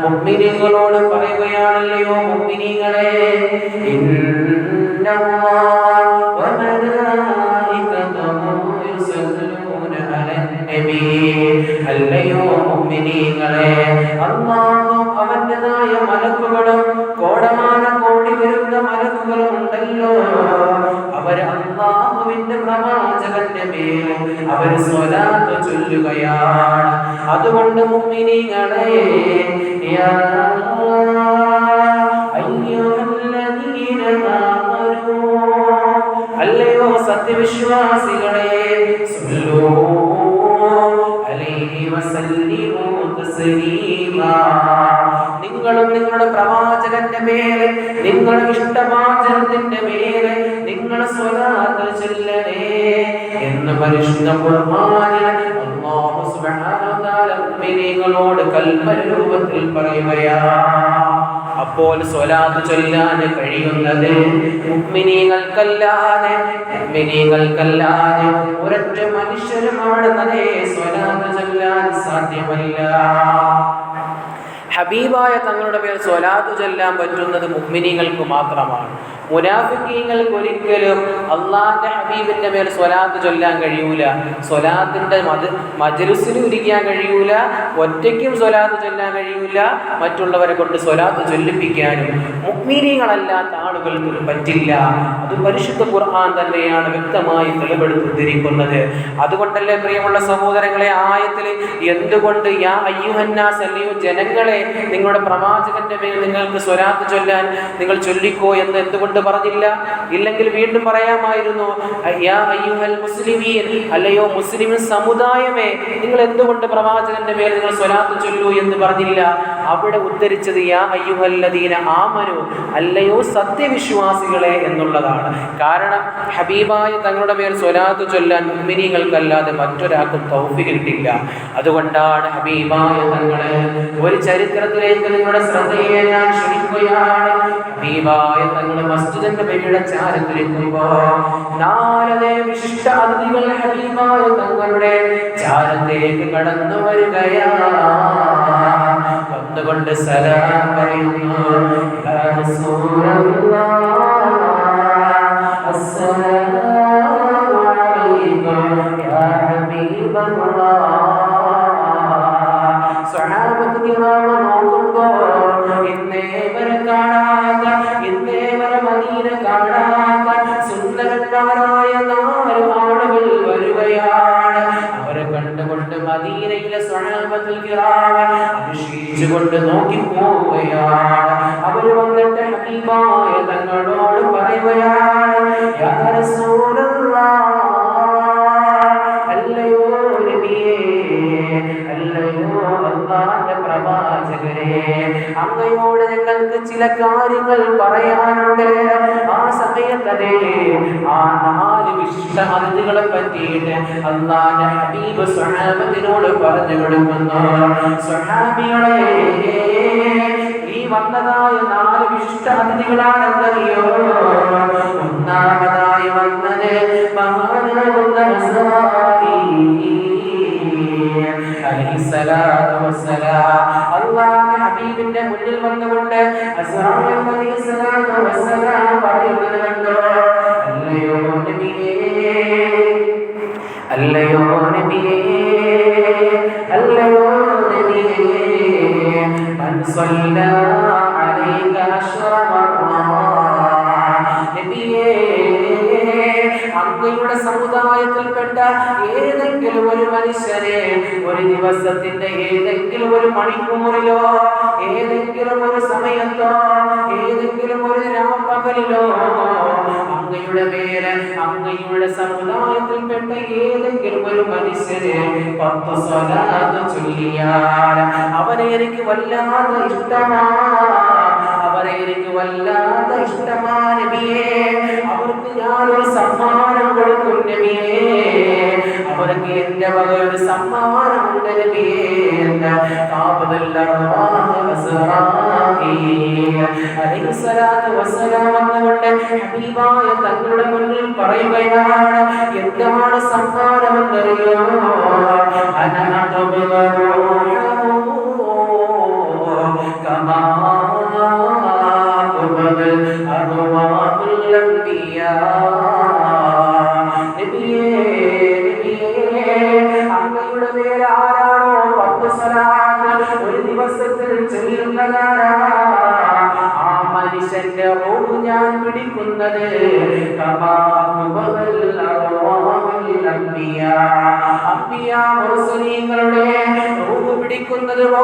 മുഅ്മിനീങ്ങളോട് പറയുകയാണല്ലയോ മുഅ്മിനീങ്ങളെ അല്ലയോ മുഅ്മിനീങ്ങളെ അല്ലാഹും അവന്റേതായ മലക്കുകളും കോടമാന കോടി വരുന്ന മലക്കുകളും ഉണ്ടല്ലോ അള്ളാഹുവിന്റെ പ്രവാചകന്റെ മേൽ അവർ ചൊല്ലുകയാണ് അതുകൊണ്ട് ആമനൂ അല്ലയോ സത്യവിശ്വാസികളെ നിങ്ങളും നിങ്ങളുടെ പ്രവാചകന്റെ മേലെ നിങ്ങളുടെ ഇഷ്ടവാചകത്തിന്റെ മേലെ നിങ്ങൾ സ്വലാത്ത് ചൊല്ലണേ. പരിശുദ്ധ അല്ലാഹു സുബ്ഹാനഹു വ തആല മുഅ്മിനീങ്ങളോട് കൽപ്പന രൂപത്തിൽ പറയുകയാ. അപ്പോൾ സ്വലാത്ത് ചൊല്ലാൻ കഴിയുന്നത് മുഅ്മിനീങ്ങൾക്കല്ലാതെ മുഅ്മിനീങ്ങൾക്കല്ലാതെ ഒരൊറ്റ മനുഷ്യരും അവിടെ തന്നെ സ്വലാത്ത് ചൊല്ലാൻ സാധ്യമല്ല. ഹബീബായ തങ്ങളുടെ പേർ സ്വലാത്ത് ചൊല്ലാൻ പറ്റുന്നത് മുഅ്മിനീങ്ങൾക്ക് മാത്രമാണ്. മുനാഫിക്കീങ്ങൾക്ക് ഒരിക്കലും അള്ളാഹിന്റെ ഹബീബിന്റെ മേൽ സ്വലാത്ത് ചൊല്ലാൻ കഴിയൂല. സ്വലാത്തിന്റെ മത് മജലുസിന് ഇരിക്കാൻ കഴിയൂല. ഒറ്റയ്ക്കും സ്വലാത്ത് ചൊല്ലാൻ കഴിയൂല. മറ്റുള്ളവരെ കൊണ്ട് സ്വലാത്ത് ചൊല്ലിപ്പിക്കാനും മുക്മീനീങ്ങളല്ലാത്ത ആളുകൾക്ക് പറ്റില്ല. അത് പരിശുദ്ധ ഖുർആൻ തന്നെയാണ് വ്യക്തമായി തെളിവെടുത്തിരിക്കുന്നത്. അതുകൊണ്ടല്ലേ പ്രിയമുള്ള സഹോദരങ്ങളെ ആയത്തിൽ എന്തുകൊണ്ട് യാ അയ്യുഹന്നാസ് അല്ലയോ ജനങ്ങളെ നിങ്ങളുടെ പ്രവാചകന്റെ മേൽ നിങ്ങൾക്ക് സ്വലാത്ത് ചൊല്ലാൻ നിങ്ങൾ ചൊല്ലിക്കോ എന്ന് എന്തുകൊണ്ട് പറഞ്ഞില്ല. ഇല്ലെങ്കിൽ വീണ്ടും പറയാമായിരുന്നു മുസ്ലിമീൻ. അല്ലയോ മുസ്ലിം സമുദായമേ നിങ്ങൾ എന്തുകൊണ്ട് പ്രവാചകന്റെ മേൽ നിങ്ങൾ സ്വലാത്ത് ചൊല്ലു എന്ന് പറഞ്ഞില്ല. അവിടെ ഉദ്ധരിച്ചത് യാ അയ്യുഹല്ലദീന ആമനു അല്ലയോ സത്യവിശ്വാസികളെ എന്നുള്ളതാണ്. കാരണം ഹബീബായ തങ്ങളുടെ മേൽ സ്വലാത്ത് ചൊല്ലാൻ മുമ്മിനികൾക്കല്ലാതെ മറ്റൊരാൾക്കും തൗഫി കിട്ടില്ല. അതുകൊണ്ടാണ് ഹബീബായ തങ്ങളെ ഒരു ചരിത്രത്തിലേക്ക് നിങ്ങളുടെ ശ്രദ്ധയെ ഞാൻ ക്ഷണിക്കുകയാണ്. ഹബീബായ തങ്ങളുടെ മസ്ജിദിന്റെ പേരുടെ ചാരത്തിരിക്കുമ്പോ നാലതേ വിശിഷ്ട അതിഥികൾ ഹബീബായ തങ്ങളുടെ ചാരത്തേക്ക് കടന്നു വരികയാണ്. വന്നുകൊണ്ട് സലാം പറയുന്നു യാ റസൂലല്ലാഹ് കിറാമ അതിശയിച്ചുകൊണ്ട് നോക്കി പോവുകയാണ് അവർ വന്നിട്ട് ഹബീബായ തങ്ങളോട് പറയുകയാണ് യാ റസൂലല്ലാഹ് അല്ലയോ നബിയേ പ്രവാചകരെ അങ്ങയോട് ഞങ്ങൾക്ക് ചില കാര്യങ്ങൾ പറയാനുണ്ട്. ആ സമയത്തതേ ആ നാല് വിശിഷ്ട അതിഥികളെ പറ്റിയിട്ട് അള്ളാന്റെ ഹബീബ് സ്വഹാബത്തിനോട് പറഞ്ഞു കൊടുക്കുന്നു. സ്വഹാബികളെ ഈ വന്നതായ നാല് വിശിഷ്ട അതിഥികളാണെന്നറിയോ? ഒന്നാമതായി വന്നത് മഹാനാകുന്ന അല്ലാഹുവിന്റെ ഹബീബിന്റെ മുന്നിൽ വന്നുകൊണ്ട് പറയുന്നത് കണ്ടോ? അല്ലയോ നബിയേ അല്ലയോ നബിയേ അല്ലയോ നബിയേ മൻ സ്വല്ലാ അലൈക നബിയേ അങ്ങയുടെ സമുദായത്തിൽപ്പെട്ട ഏതെങ്കിലും ഒരു മനുഷ്യനെ ഒരു ദിവസത്തിന്റെ ഏതെങ്കിലും ഒരു മണിക്കൂറിലോ ഏതെങ്കിലും ഒരു സമയത്തോ ഏതെങ്കിലും ഒരു രാപ്പകലിലോ അങ്ങയുടെ പേര് അങ്ങയുടെ സമുദായത്തിൽപ്പെട്ട ഏതെങ്കിലും ഒരു മനുഷ്യന് പത്ത് സ്വലാത്ത് ചൊല്ലിയാൽ അവനെ എനിക്ക് വല്ലാതെ ഇഷ്ടമാണ്. അവരെ എനിക്ക് വല്ലാതെ ഇഷ്ടമാണ് അവർക്ക് ഞാനൊരു സമ്മാനം കൊടുക്കും അവർക്ക് എന്റെ വക ഒരു ഹബീബായ തങ്ങളുടെ മുന്നിൽ പറയുകയാണ് എന്താണ് സമ്മാനമെന്നറിയോ അന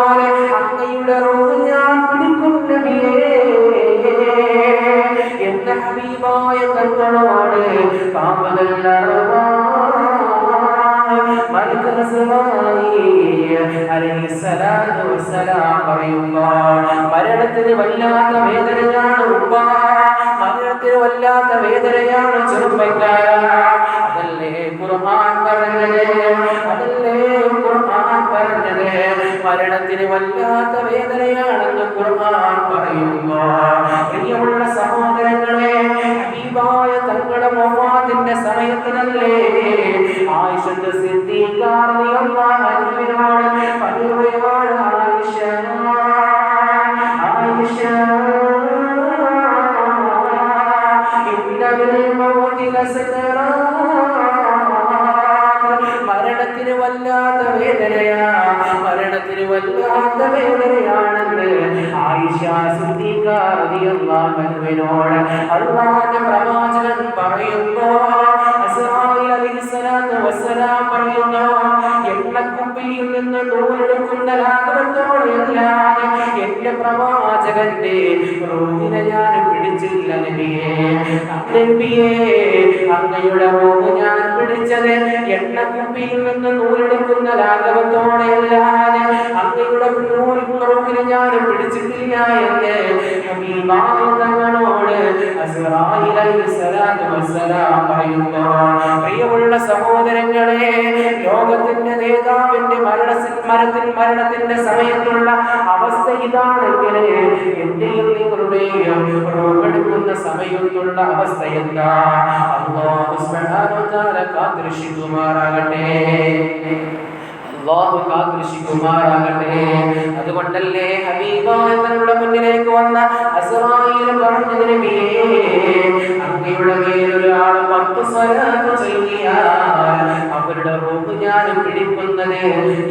അങ്ങയുടെ റോഹ് ഞാൻ പിടിക്കും നബിയേ എന്ന ഹബീബായ തങ്ങളോട് കാമലല്ല മരണത്തിന് വല്ലാത്ത വേദനയാണ് ഉപ്പ. മരണത്തിന് വല്ലാത്ത വേദനയാണ് ചെറുപ്പക്കാര അതല്ലേ ഖുർആൻ പറഞ്ഞത് അതല്ലേ ഖുർആൻ പറഞ്ഞത് മരണത്തിന് വല്ലാത്ത വേദനയാണെന്ന് ഖുർആൻ പറയുന്നു. സഹോദരങ്ങളെ ഹബീബായ തങ്ങളുടെ മൊഹാദിന്റെ സമയത്തിനല്ലേ ആയിഷത്ത് സിദ്ദീഖാറിയോട് പറയുകയാണ് ആയിഷ. ആയിഷ അല്ലാഹുവിന്റെ പ്രവാചകൻ പറയുന്നു എണ്ണക്കുപ്പിയിൽ നിന്ന് നൂലെടുക്കുന്ന എന്റെ പ്രവാചകന്റെ റോഹിനെ ഞാൻ പിടിച്ചില്ല നബിയെ. നബിയേ അങ്ങയുടെ റോഹ് ഞാൻ പിടിച്ചത് എണ്ണക്കുപ്പിയിൽ നിന്ന് നൂലെടുക്കുന്ന ലാഘവത്തോടെയല്ലാതെ അങ്ങയുടെ നൂൽ റൂഹിനെ ഞാൻ പിടിച്ചിട്ടില്ല എന്ന് വസ്സലാം പറയുന്നു പ്രിയമുള്ള സഹോദരങ്ങളെ ലോകത്തിന്റെ നേതാവിന്റെ മരണ മരണത്തിന്റെ സമയത്തുള്ള അവസ്ഥ ഇതാണെങ്കിൽ എന്റെയും നിങ്ങളുടെയും റൂഹെടുക്കുന്ന സമയത്തുള്ള അവസ്ഥ അള്ളാഹു കാത്തിരക്ഷിക്കുമാറാകട്ടെ. അതുകൊണ്ടല്ലേ തങ്ങളുടെ മുന്നിലേക്ക് വന്ന അസ്റായിൽ പറഞ്ഞു നബിയേ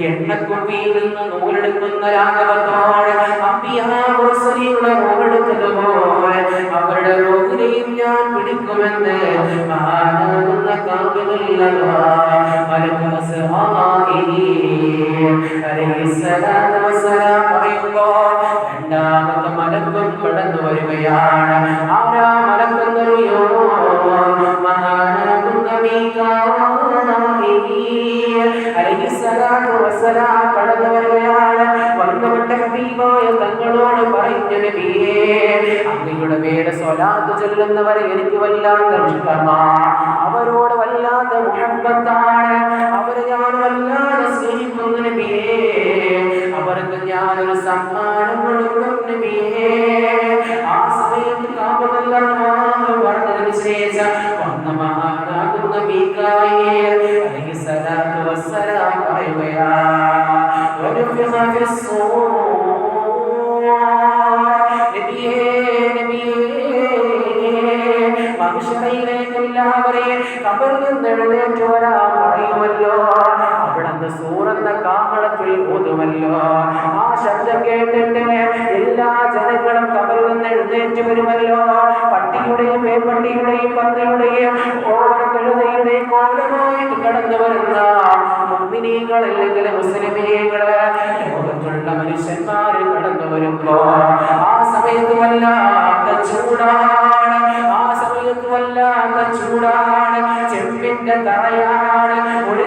എണ്ണക്കുപ്പിയിൽ നിന്ന് നൂലെടുക്കുന്ന രാഘവത്തോടെ അമ്പിയാമുറസലിയുടെ റൂഹെടുത്തതുപോലെ അവരുടെ റൂഹിനെയും ഞാൻ പിടിക്കുമെന്ന് അലൈഹിസ്സലാത്തു വസ്സലാം പറയുമ്പോ രണ്ടാമത്തെ മലക്കും കടന്നു വരികയാണ്. വസ്സലാം കടന്നു വരികയാണ് ഹബീബായ തങ്ങളോട് പറഞ്ഞു നബിയേ അങ്ങയുടെ പേര് സ്വലാത്ത് ചൊല്ലുന്നവരെ എനിക്ക് വല്ലാത്ത ഇഷ്ടമാ അവരോട് വല്ലാത്ത മുഹബത്താണ്. അവരെ ഞാൻ വല്ലാതെ സ്നേഹിക്കുന്നു നബിയേ. അവർക്ക് ഞാനൊരു സമ്മാനം കൊടുക്കും നബിയേ. കേട്ടിട്ട് എല്ലാ ജനങ്ങളും കബറിൽ നിന്ന് എഴുന്നേറ്റ് വരുമല്ലോ. പട്ടിയുടെയും പേപ്പട്ടിയുടെയും പന്നിയുടെയും ഓരോ കഴുതയുടെയും കോലമായിട്ട് കടന്നു വരുന്ന മുമ്മിനീകൾ അല്ലെങ്കിൽ മുസ്ലിമീകൾ ലോകത്തുള്ള കടന്നു വരുമ്പോ ആ സമയത്ത് ചൂടാണ്. ആ സമയത്ത് ചൂടാണ്. ചെമ്പിന്റെ തറയാണ്. ഒളിച്ചാണ്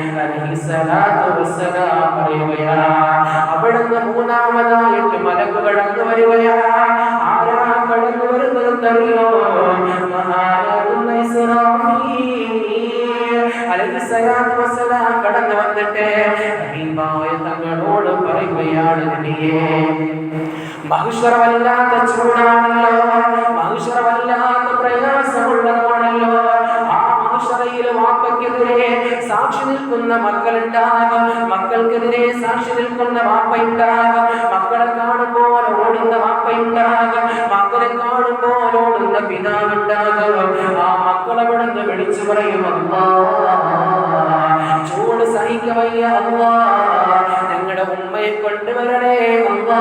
അലൈഹിസ്സലാത്തു വസ്സലാം പറയുകയാ അവിടുന്ന് മൂന്നാമതായിട്ട് മലക്ക് കടന്നു വരികയാ. ആരാ കടന്നു വരുന്നതെന്നറിയോ തങ്ങളോട് പറയുകയാണ് മഹിഷറവല്ലാത്ത ചൂടാണല്ലോ. മഹിഷറവല്ലാത്ത സാക്ഷി നിൽക്കുന്ന മക്കളുണ്ടാകും. മക്കൾക്കെതിരെ സാക്ഷി നിൽക്കുന്ന വാപ്പയുണ്ടാകും. മക്കളെ കാണുമ്പോൾ ഓടുന്ന വാപ്പയുണ്ടാകും. മക്കളെ കാണുമ്പോൾ ഓടുന്ന പിതാവുണ്ടാകും. ആ മക്കളെ വിടുന്ന് വിളിച്ചു പറയും ചൂട് സഹിക്കവയ്യ അല്ലാ ഞങ്ങളുടെ ഉമ്മയെ കൊണ്ടുവരണേ അല്ലാ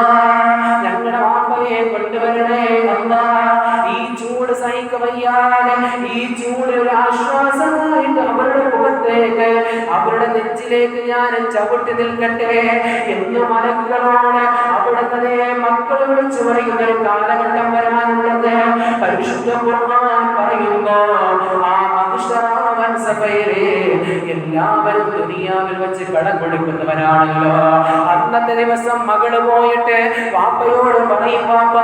ഞങ്ങളുടെ വാപ്പയെ കൊണ്ടുവരണേ അല്ലാ ഈ ചൂട് സഹിക്കവയ്യാതെ ഈ ചൂട് ഒരു നെഞ്ചിലേക്ക് ഞാൻ ചവിട്ടി നിൽക്കട്ടെ എന്ന് മലക്കുകളോട് അവിടുത്തെ മക്കൾ വിളിച്ചു പറയുന്ന ഒരു കാലഘട്ടം വരാനുള്ളത്. പരിശുദ്ധ ഖുർആൻ പറയുമ്പോ ആ സഭയിലെ എല്ലാവരും ദുനിയാവിൽ വെച്ച് കടം കൊടുക്കുന്നവരാണല്ലോ. അന്നത്തെ ദിവസം മകൾ പോയിട്ട് പാപ്പയോട് പറയും വാപ്പ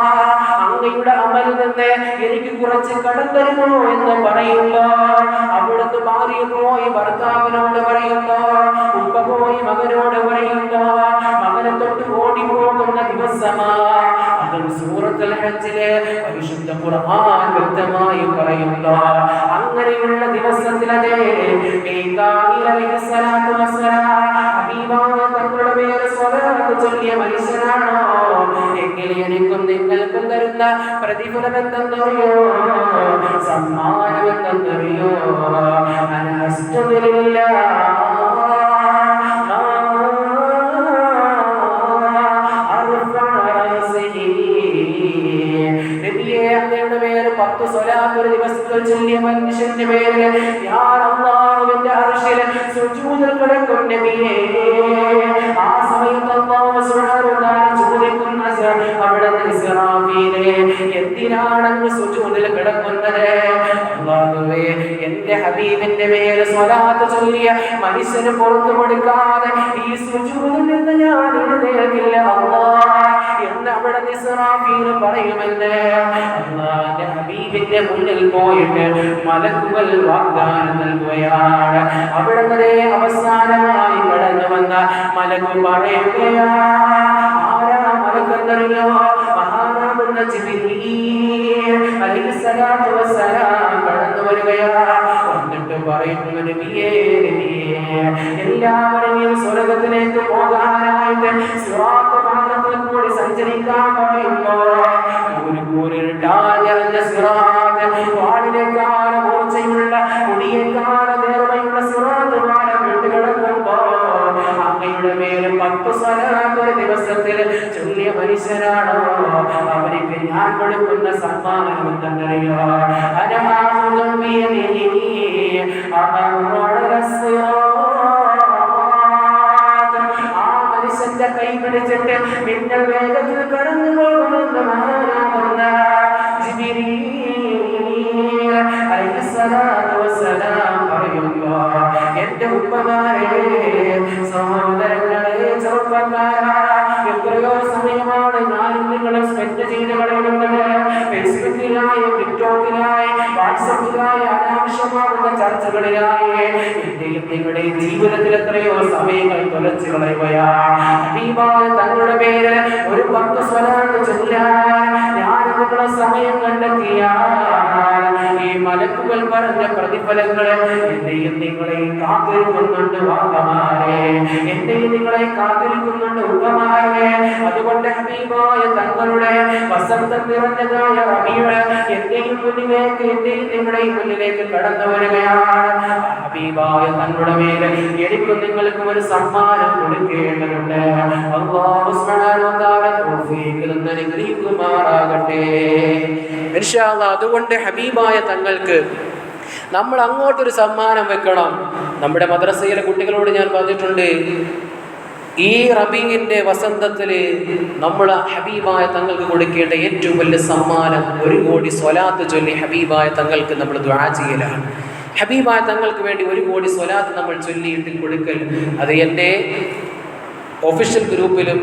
അങ്ങയുടെ അമൽ നിന്ന് എനിക്ക് കുറച്ച് കടം തരുമോ എന്ന് പറയുമ്പോ അവിടുന്ന് മാറിയുമോ? ഈ ഭർത്താവിനോട് പറയുമ്പോ ഉപ്പ പോയി മകനോട് പറയുമ്പോ മകനെ തൊട്ട് ഓടി പോകുന്ന ദിവസമാ പരിശുദ്ധ ഖുർആൻ വ്യക്തമായി പറയുന്നു. അങ്ങനെയുള്ള ദിവസത്തിലതേ തങ്ങളുടെ മനുഷ്യനാണോ? എങ്കിൽ എനിക്കും നിങ്ങൾക്കും തരുന്ന പ്രതിഫലം എന്തെന്നറിയോ സമ്മാനം എന്തെന്നറിയോ നബിയേ ആ സമയത്ത് ചോദിക്കുന്ന അവിടെ ഇസ്രാഫീലെ എന്തിനാണ് അങ്ങ് സുജൂദിൽ കിടക്കുന്നത്? അള്ളാഹുവേ എന്റെ ഹബീബിന്റെ മേൽ സ്വലാത്ത് ചൊല്ലിയ മനുഷ്യന് പുറത്തു കൊടുക്കാതെ ഈ സുജൂദിൽ നിന്ന് ഞാൻ എഴുതേക്കില്ല അള്ളാഹ് എന്ന് അവിടെ ഇസ്രാഫീൽ പറയുമെന്ന് അള്ളാന്റെ ഹബീബിന്റെ മുന്നിൽ പോയിട്ട് മലക്കുകൾ വാഗ്ദാനം നൽകുകയാണ്. അവിടെ വരെ അവസാനമായി കടന്നു വന്ന മലക്കു പറയുകയാ ആരാ മലക്കെന്നറിയോ കടന്നു വരികയാ വന്നിട്ട് പറയുന്നു നബിയേ നബിയേ എല്ലാവരെയും സ്വർഗത്തിലേക്ക് പോകാനായിട്ട് സിറാത്ത് പാലത്തിൽ കൂടി സഞ്ചരിക്കാൻ പറയുമ്പോ ഒരു കൂരിട്ടാഞ്ഞറിഞ്ഞ സിറാത്ത് വാളിനേക്കാൾ മൂർച്ചയുള്ള മുടിയേക്കാൾ നേർമയുള്ള അങ്ങയുടെ മേലെ പത്ത് സ്വലാത്ത് ഒരു ദിവസത്തിൽ ചൊല്ലിയ മനുഷ്യരാണോ അവർക്ക് ഞാൻ കൊടുക്കുന്ന സമ്മാനം എന്തെന്നറിയോ ആ മനുഷ്യന്റെ കൈ പിടിച്ചിട്ട് മിന്നൽ വേഗത്തിൽ കടന്നു പോകുമെന്ന് അലൈഹിസ്സലാത്തു വസ്സലാം പറയുമ്പോ എന്റെ ഉപ്പമാരെ സഹോദരങ്ങളെ സ്പെൻഡ് ചെയ്ത് കളയുന്നത് ഫേസ്ബുക്കിലായി ടിക്ടോക്കിലായി വാട്സപ്പിലായി അനാവശ്യമാകുന്ന ചർച്ചകളിലായി. എന്റെയും നിങ്ങളുടെയും ജീവിതത്തിൽ എത്രയോ സമയങ്ങൾ തുലച്ചു കളയുകയാ ഹബീബായ തങ്ങളുടെ ഒരു പത്ത് സ്വലാത്ത് ചൊല്ലാൻ നിങ്ങളെ സമയം കണ്ടെത്തിയാൽ ഈ മലക്കുകൾ പറഞ്ഞ പ്രതിഫലങ്ങൾ എന്റെയും നിങ്ങളെയും കാത്തിരിക്കുന്നുണ്ട് വാക്കമാരെ എന്റെയും നിങ്ങളെ കാത്തിരിക്കുന്നുണ്ട് ഉപമാരെ അതുകൊണ്ട് ഹബീബായ തങ്ങളുടെ വസന്തം നിറഞ്ഞതായ റബീഴ് എന്റെയും മുന്നിലേക്ക് എന്റെയും നിങ്ങളുടെയും മുന്നിലേക്ക് കടന്നു വരികയാണ്. ഹബീബായ തങ്ങളുടെ മേലെ എനിക്കും നിങ്ങൾക്കും ഒരു സമ്മാനം കൊടുക്കേണ്ടതുണ്ട്. അല്ലാഹു സുബ്ഹാനഹു വ തആല അനുഗ്രഹിക്കുമാറാകട്ടെ. അല്ലാഹ് അതുകൊണ്ട് ഹബീബായ തങ്ങൾക്ക് നമ്മൾ അങ്ങോട്ടൊരു സമ്മാനം വെക്കണം. നമ്മുടെ മദ്രസയിലെ കുട്ടികളോട് ഞാൻ പറഞ്ഞിട്ടുണ്ട് ഈ റബീങ്ങിന്റെ വസന്തത്തിൽ നമ്മൾ ഹബീബായ തങ്ങൾക്ക് കൊടുക്കേണ്ട ഏറ്റവും വലിയ സമ്മാനം ഒരു കോടി സ്വലാത്ത് ചൊല്ലി ഹബീബായ തങ്ങൾക്ക് നമ്മൾ ദ്വാ ചെയ്യലാണ്. ഹബീബായ തങ്ങൾക്ക് വേണ്ടി ഒരു കോടി സ്വലാത്ത് നമ്മൾ ചൊല്ലിയിട്ട് കൊടുക്കൽ അത് എന്റെ ഒഫീഷ്യൽ ഗ്രൂപ്പിലും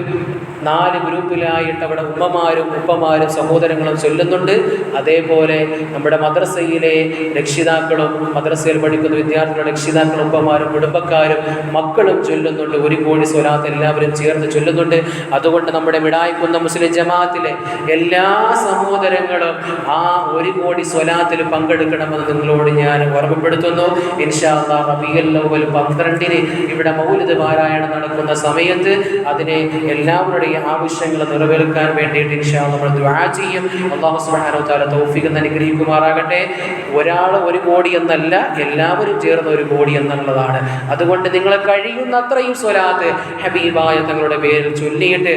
നാല് ഗ്രൂപ്പിലായിട്ട് അവിടെ ഉമ്മമാരും ഉപ്പമാരും സഹോദരങ്ങളും ചൊല്ലുന്നുണ്ട്. അതേപോലെ നമ്മുടെ മദ്രസയിലെ രക്ഷിതാക്കളും മദ്രസയിൽ പഠിക്കുന്ന വിദ്യാർത്ഥികളുടെ രക്ഷിതാക്കളും ഉപ്പമാരും കുടുംബക്കാരും മക്കളും ചൊല്ലുന്നുണ്ട്. ഒരു കോടി സ്വലാത്ത് എല്ലാവരും ചേർന്ന് ചൊല്ലുന്നുണ്ട്. അതുകൊണ്ട് നമ്മുടെ മിടായിക്കുന്ന മുസ്ലിം ജമാഅത്തിലെ എല്ലാ സഹോദരങ്ങളും ആ ഒരു കോടി സ്വലാത്തിൽ പങ്കെടുക്കണമെന്ന് നിങ്ങളോട് ഞാൻ ഓർമ്മപ്പെടുത്തുന്നു. ഇൻഷാ പന്ത്രണ്ടിന് ഇവിടെ മൗലിദ് പാരായണം നടക്കുന്ന സമയത്ത് അതിനെ എല്ലാവരുടെയും ആവശ്യങ്ങൾ നിറവേൽക്കാൻ വേണ്ടിയിട്ട് ഇൻഷാ നമ്മൾ ദ്വാ ചെയ്യും. അള്ളാഹു സുബ്ഹാനഹു വ തആല തൗഫീഖ് അനുഗ്രഹിക്കുമാറാകട്ടെ. ഒരാൾ ഒരു കോടി എന്നല്ല എല്ലാവരും ചേർന്ന് ഒരു കോടി എന്നുള്ളതാണ്. അതുകൊണ്ട് നിങ്ങൾ കഴിയുന്നത്രയും സ്വലാത്ത് ഹബീബായ തങ്ങളുടെ പേരിൽ ചൊല്ലിയിട്ട്